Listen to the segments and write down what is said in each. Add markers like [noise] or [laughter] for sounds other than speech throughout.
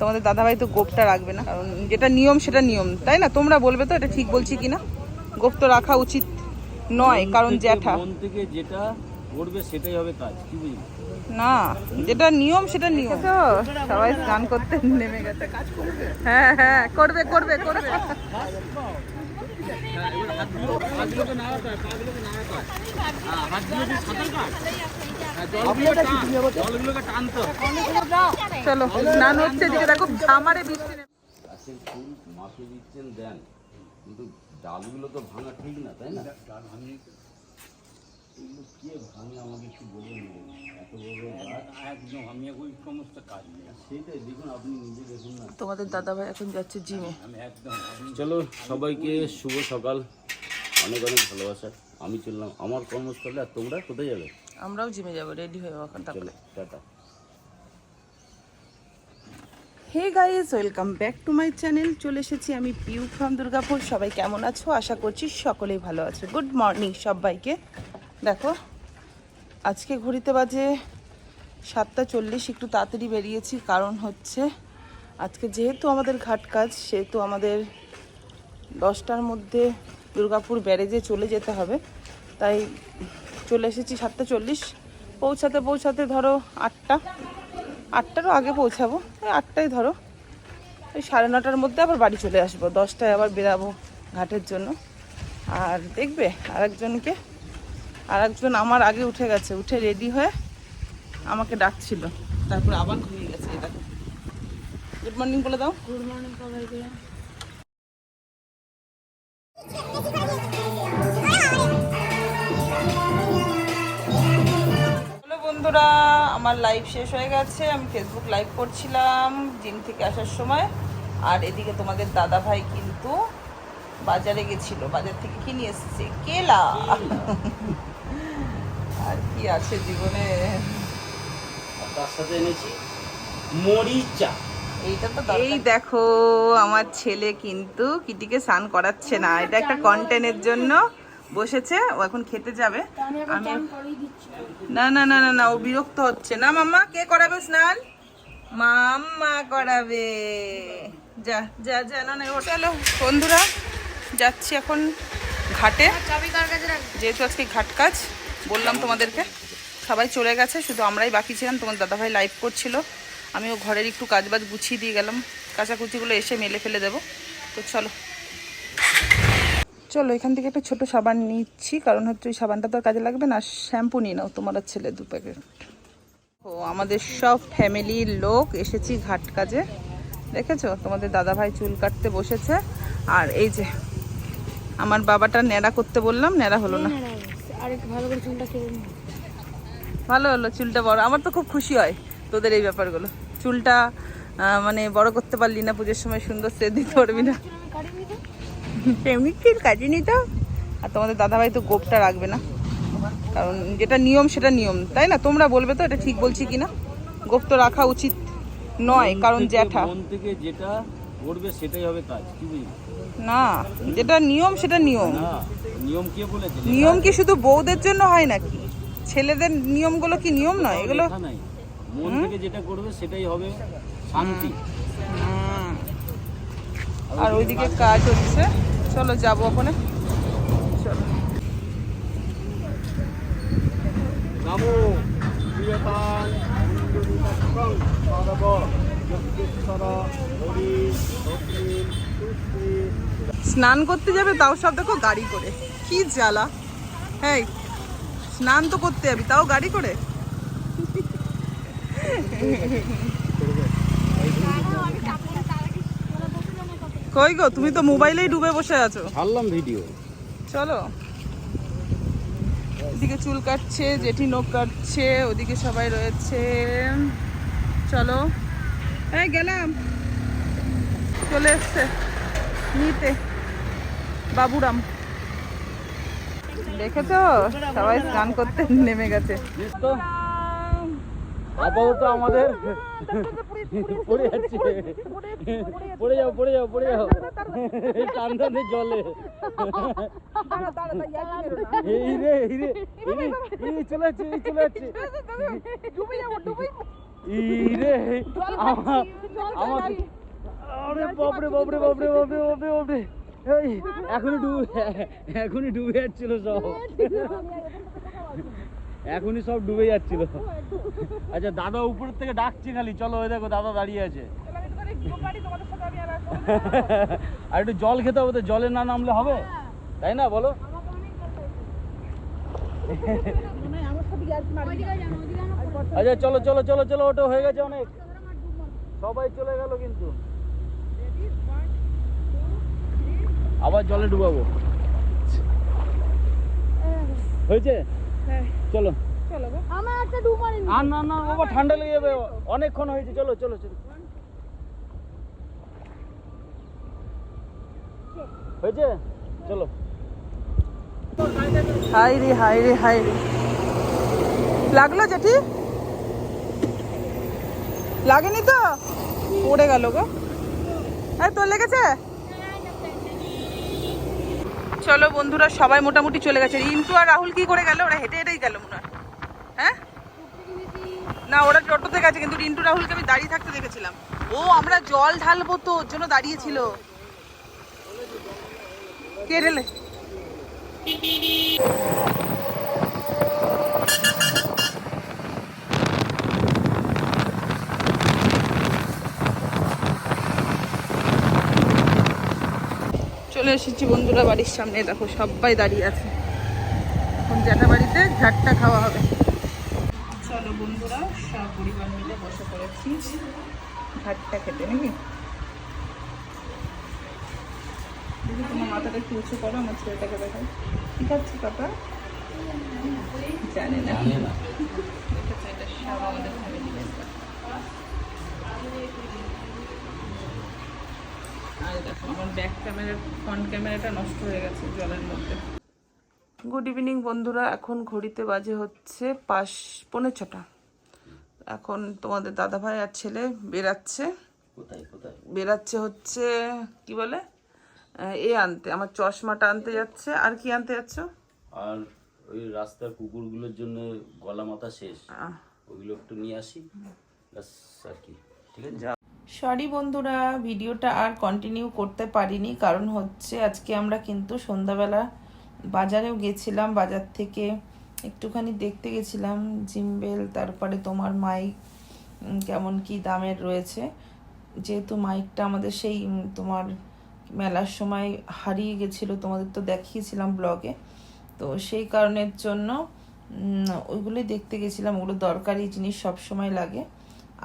তোমাদের দাদাভাই তো গোপটা রাখবে না। কারণ যেটা নিয়ম সেটা নিয়ম। তাই না? তোমরা বলবে তো এটা ঠিক বলছি কিনা? গোপ তো রাখা উচিত নয় কারণ জ্যাঠা। মন থেকে যেটা করবে সেটাই হবে কাজ কি বুঝলি? না যেটা নিয়ম সেটা নিয়ম। তো সবাই স্নান করতে নেমে গেছে। কাজ হ্যাঁ হ্যাঁ করবে করবে করবে। চলো, স্নান হচ্ছে দিকে দেখো, আমারে বৃষ্টি দিচ্ছেন, দেন। কিন্তু ডালগুলো তো ভাঙা ঠিক না, তাই না? এগুলো কে ভাঙে আমাকে একটু বলুন এত বড় গাছ একদম আমি ওই সমস্ত কাজ নেই সেটাই দেখুন আপনি নিজে দেখুন না। তোমাদের দাদাভাই এখন যাচ্ছে জিমে। চলো সবাইকে শুভ সকাল। অনেক অনেক ভালোবাসা। আমি চললাম আমার কর্মস্থলে আর তোমরা কোথায় যাবে? আমরাও জিমে যাব রেডি হয়ে এখন চলো tata. Hey guys welcome back to my channel. চলে এসেছি আমি পিউ ফ্রম দুর্গাপুর। সবাই কেমন আছো? আশা করছি সকলেই ভালো আছে। গুড মর্নিং সবাইকে। দেখো, আজকে ঘড়িতে বাজে সাতটা চল্লিশ, একটু তাড়াতাড়ি বেরিয়েছি, কারণ হচ্ছে আজকে যেহেতু আমাদের ঘাট কাজ, সেহেতু আমাদের দশটার মধ্যে দুর্গাপুর ব্যারেজে চলে যেতে হবে। তাই চলে এসেছি সাতটা চল্লিশ, পৌঁছাতে পৌঁছাতে ধরো আটটা। আটটারও আগে পৌঁছাবো আটটাই ধরো। ওই সাড়ে নটার মধ্যে আবার বাড়ি চলে আসব, দশটায় আবার বেরাবো ঘাটের জন্য। আর দেখবে আরেকজনকে আরেকজন আমার আগে উঠে গেছে উঠে রেডি হয়ে আমাকে ডাকছিল। তারপরে আবার ঘুমিয়ে গেছে এটা গুড মর্নিং বলে দাও। গুড মর্নিং সবাইকে। বন্ধুরা আমার লাইভ শেষ হয়ে গেছে। আমি ফেসবুক লাইভ করছিলাম জিম থেকে আসার সময়। আর এদিকে তোমাদের দাদা ভাই কিন্তু বাজারে গেছিল। বাজার থেকে কিনে এসেছে। কেলা। আর কি আছে জীবনে? তার সাথে এনেছি মরিচা এই দেখো আমার ছেলে কিন্তু কিটিকে স্নান করাচ্ছে না। এটা একটা কন্টেন্টের জন্য বসেছে ও এখন খেতে যাবে। আমি না না না না না ও বিরক্ত হচ্ছে। না মাম্মা কে করাবে স্নান? মাম্মা করাবে। যা যা যা না না ও চলো বন্ধুরা যাচ্ছি এখন ঘাটে। যেহেতু আজকে ঘাট কাজ বললাম তোমাদেরকে, সবাই চলে গেছে, শুধু আমরাই বাকি ছিলাম, তোমার দাদাভাই লাইভ করছিল। আমিও ঘরের একটু কাজ বাজ গুছিয়ে দিয়ে গেলাম, কাঁচাকুচিগুলো এসে মেলে ফেলে দেবো। তো চলো। চলো, এখান থেকে একটা ছোট সাবান নিচ্ছি, কারণ হচ্ছে ওই সাবানটা তো আর কাজে লাগবে না, শ্যাম্পু নিয়ে নাও তোমার ছেলে দু প্যাকেট। ও, আমাদের সব ফ্যামিলির লোক এসেছি ঘাট কাজে। দেখেছ? তোমাদের দাদা ভাই চুল কাটতে বসেছে। আর এই যে, আমার বাবাটা ন্যাড়া করতে বললাম ন্যাড়া হলো না। ভালো করে চুলটা কেটে নিই ভালো হলো চুলটা বড়। আমার তো খুব খুশি হয় তোদের এই ব্যাপারগুলো। চুলটা মানে বড় করতে পারলি না পুজোর সময় সুন্দর সে দিতে পারবি না। [laughs] এমনি চুল কাটিনি তো আর তোমাদের দাদাভাই তো গোপটা রাখবে না। কারণ যেটা নিয়ম সেটা নিয়ম। তাই না? তোমরা বলবে তো এটা ঠিক বলছি কিনা? গোপ তো রাখা উচিত নয় কারণ জ্যাঠা। থেকে যেটা করবে সেটাই হবে কাজ কি না যেটা নিয়ম সেটা নিয়ম। না। নিয়ম কে বলেছে? নিয়ম কি শুধু বউদের জন্য হয় নাকি? ছেলেদের নিয়মগুলো কি নিয়ম নয়? এগুলো মন থেকে যেটা করবে সেটাই হবে শান্তি। আর ওইদিকে কাজ হচ্ছে। চলো যাব ওখানে। চলো। নমো হরি স্নান করতে যাবে তাও সব দেখো গাড়ি করে। কি জ্বালা। হ্যাঁ স্নান তো করতে যাবি তাও গাড়ি করে? কই গো তুমি তো মোবাইলেই ডুবে বসে আছো। ছাড়লাম ভিডিও চলো। এদিকে চুল কাটছে জেঠি নখ কাটছে ওদিকে সবাই রয়েছে। চলো। এই গেলাম। চলে এসছে। নিতে। বাবুরাম। দেখেছ? সবাই স্নান করতে নেমে গেছে। তো আপাতত আমাদের পড়ে যাচ্ছে পড়ে যাও পড়ে যাও পড়ে যাও। টান টানে জলে। এই রে এই রে এই রে, এই চলে যাচ্ছে এই চলে যাচ্ছে। ইরে আমার আমার আরে বাপরে বাপরে বাপরে বাপরে বাপরে বাপরে। এখনই ডুবে এখনই ডুবে যাচ্ছিল সব। এখনই সব ডুবে যাচ্ছিল। আচ্ছা দাদা উপর থেকে ডাকছে খালি, চলো ওই দেখো, দাদা দাঁড়িয়ে আছে। আর একটু জল খেতে হবে তো, জলে না নামলে হবে? তাই না, বলো? আচ্ছা চলো চলো চলো চলো ওটা হয়ে গেছে অনেক। সবাই চলে গেল কিন্তু। আবার জলে ডুবাবো। হয়েছে? চলো। আমার একটা ডুব মারেনি আর না না বাবা ঠান্ডা লেগে যাবে। অনেকক্ষণ হয়েছে। চলো চলো চলো। হয়েছে? চলো। হাই রে হাই রে হাই রে। লাগল জেঠি? লাগেনি তো? পড়ে গেল গো। হ্যাঁ তোর লেগেছে? চলো বন্ধুরা, সবাই মোটামুটি চলে গেছে। রিন্টু আর রাহুল কি করে গেল? ওরা হেঁটে হেঁটেই গেল মনে হয়। হ্যাঁ? না, ওরা টোটোতে গেছে, কিন্তু রিন্টু রাহুলকে আমি দাঁড়িয়ে থাকতে দেখেছিলাম। ও, আমরা জল ঢালবো তো, ওর জন্য দাঁড়িয়েছিল। কে চলে এসেছি বন্ধুরা বাড়ির সামনে। দেখো সবাই দাঁড়িয়ে আছে। এখন জ্যাঠা বাড়িতে ঝাটটা খাওয়া হবে। চলো বন্ধুরা, সব পরিবার মিলে বসে পড়েছি। ঝাটটা খেতে নাকি? দেখি তোমার মাথাটা একটু উঁচু করো, আমার ছেলেটাকে দেখাই ঠিক আছে, পাপা? জানে না জানে না দেখেছ এটা সব আমাদের ফ্যামিলি মেম্বার আর দেখো আমার ব্যাক ক্যামেরার ফ্রন্ট ক্যামেরাটা নষ্ট হয়ে গেছে জলের মধ্যে। গুড ইভিনিং বন্ধুরা। এখন ঘড়িতে বাজে হচ্ছে পাঁচ পৌনে ছটা। এখন তোমাদের দাদা ভাই আর ছেলে বেরাচ্ছে। কোথায় কোথায়? বেরাচ্ছে হচ্ছে কি বলে? এ আনতে আমার চশমাটা আনতে যাচ্ছে। আর কি আনতে যাচ্ছ? আর ওই রাস্তার কুকুরগুলোর জন্য গলা মাথা শেষ। আহ, ওইগুলো একটু নিয়ে আসি। ব্যাস আর কি। ঠিক আছে? সরি বন্ধুরা, ভিডিওটা আর কন্টিনিউ করতে পারিনি, কারণ হচ্ছে আজকে আমরা কিন্তু সন্ধ্যাবেলা বাজারেও গেছিলাম, বাজার থেকে একটুখানি দেখতে গেছিলাম জিম্বেল তারপরে তোমার মাইক কেমন কি দামের রয়েছে। যেহেতু মাইকটা আমাদের সেই তোমার মেলার সময় হারিয়ে গেছিল, তোমাদের তো দেখিয়েছিলাম ব্লগে তো সেই কারণের জন্য ওইগুলোই দেখতে গেছিলাম, ওগুলো দরকারি জিনিস সব সময় লাগে।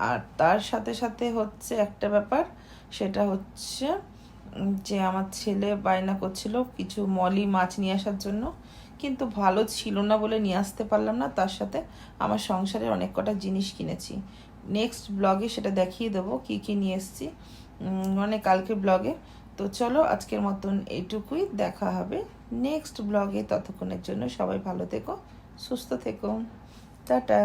আর তার সাথে সাথে হচ্ছে একটা ব্যাপার, সেটা হচ্ছে যে আমার ছেলে বায়না করছিল কিছু মলি মাছ নিয়ে আসার জন্য, কিন্তু ভালো ছিল না বলে নিয়ে আসতে পারলাম না। তার সাথে আমার সংসারের অনেক কটা জিনিস কিনেছি। নেক্সট ব্লগে সেটা দেখিয়ে দেবো কী কী নিয়ে এসেছি। মানে কালকে ব্লগে তো চলো আজকের মতন এইটুকুই। দেখা হবে নেক্সট ব্লগে ততক্ষণের জন্য সবাই ভালো থেকো, সুস্থ থেকো। টাটা।